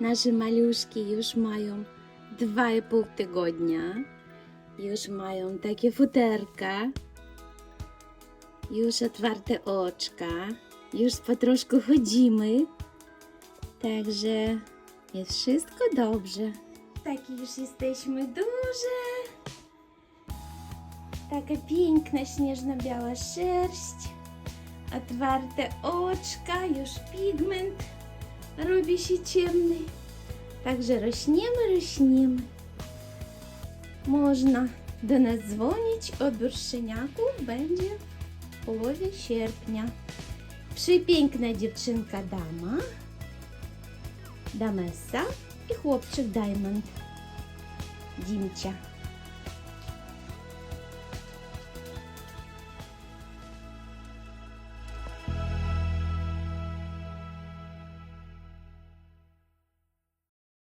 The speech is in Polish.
Nasze maluszki już mają dwa i pół tygodnia. Już mają takie futerka. Już otwarte oczka. Już po troszku chodzimy. Także jest wszystko dobrze. Takie już jesteśmy duże. Taka piękna, śnieżno-biała sierść. Otwarte oczka, już pigment robi się ciemny. Także rośniemy, rośniemy. Można do nas dzwonić. Odbiór szczeniaków będzie w połowie sierpnia. Przepiękna dziewczynka dama, damesa i chłopczyk Diamond. Dimcia.